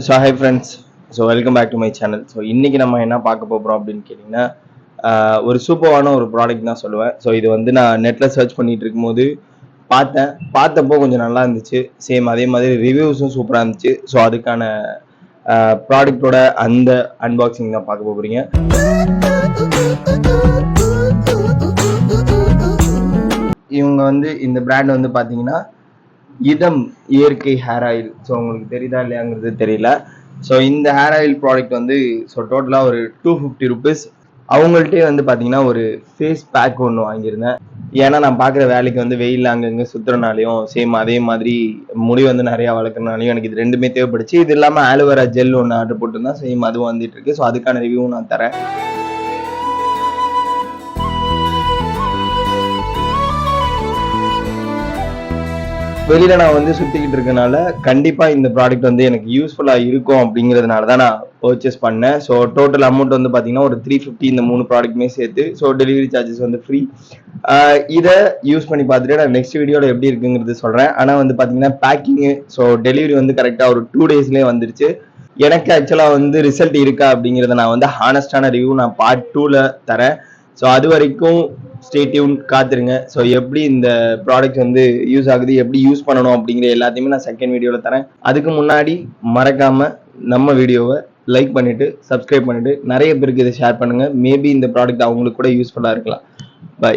So hi friends so welcome back to my channel so இன்றைக்கி நம்ம என்ன பார்க்க போகிறோம் அப்படின்னு கேட்டிங்கன்னா ஒரு சூப்பரான ஒரு ப்ராடக்ட் தான் சொல்லுவேன். ஸோ இது வந்து நான் நெட்டில் சர்ச் பண்ணிகிட்டு இருக்கும்போது பார்த்தேன். பார்த்தப்போ கொஞ்சம் நல்லா இருந்துச்சு. சேம் அதே மாதிரி ரிவ்யூஸும் சூப்பராக இருந்துச்சு. ஸோ அதுக்கான ப்ராடக்டோட அந்த அன்பாக்சிங் தான் பார்க்க போகிறீங்க இவங்க வந்து இந்த பிராண்ட் வந்து பார்த்தீங்கன்னா இதம் இயற்கை ஹேர் ஆயில் ஸோ உங்களுக்கு தெரியுதா இல்லையாங்கிறது தெரியல. ஸோ இந்த ஹேர் ஆயில் ப்ராடக்ட் வந்து ஸோ டோட்டலாக ஒரு டூ ஃபிஃப்டி ருபீஸ் அவங்கள்ட்டே வந்து பார்த்தீங்கன்னா ஒரு ஃபேஸ் பேக் ஒன்று வாங்கியிருந்தேன். ஏன்னா நான் பார்க்குற வேலைக்கு வந்து வெயில் அங்கங்கே சுற்றுறனாலையும் சேம் அதே மாதிரி முடி வந்து நிறையா வளர்க்குறனாலையும் எனக்கு இது ரெண்டுமே தேவைப்படுச்சு. இது இல்லாமல் ஆலோவேரா ஜெல் ஒன்று ஆர்டர் போட்டிருந்தேன். சேம் அதுவும் வந்துட்டு இருக்கு. ஸோ அதுக்கான ரிவ்யூவும் நான் தரேன். வெளியில நான் வந்து சுத்திக்கிட்டு இருக்கனால கண்டிப்பா இந்த ப்ராடக்ட் வந்து எனக்கு யூஸ்ஃபுல்லா இருக்கும் அப்படிங்கிறதுனால தான் நான் பர்ச்சேஸ் பண்ணேன். ஸோ டோட்டல் அமௌண்ட் வந்து பாத்தீங்கன்னா ஒரு த்ரீ ஃபிஃப்டி இந்த மூணு ப்ராடக்ட்டுமே சேர்த்து ஸோ டெலிவரி சார்ஜஸ் வந்து ஃப்ரீ இதை யூஸ் பண்ணி பார்த்துட்டு நான் நெக்ஸ்ட் வீடியோவில் எப்படி இருக்குங்கிறது சொல்றேன். ஆனால் வந்து பாத்தீங்கன்னா பேக்கிங்கு ஸோ டெலிவரி வந்து கரெக்டாக ஒரு டூ டேஸ்லேயே வந்துருச்சு. எனக்கு ஆக்சுவலா வந்து ரிசல்ட் இருக்கா அப்படிங்கிறத நான் வந்து ஹானஸ்டான ரிவ்யூ நான் பார்ட் டூல தரேன். ஸோ அது வரைக்கும் ஸ்டேட்யூன் காத்துருங்க. ஸோ எப்படி இந்த ப்ராடக்ட் வந்து யூஸ் ஆகுது எப்படி யூஸ் பண்ணணும் அப்படிங்கிற எல்லாத்தையுமே நான் செகண்ட் வீடியோவில் தரேன். அதுக்கு முன்னாடி மறக்காம நம்ம வீடியோவை லைக் பண்ணிவிட்டு சப்ஸ்கிரைப் பண்ணிவிட்டு நிறைய பேருக்கு இதை ஷேர் பண்ணுங்கள் மேபி இந்த ப்ராடக்ட் அவங்களுக்கு கூட யூஸ்ஃபுல்லாக இருக்கலாம். பை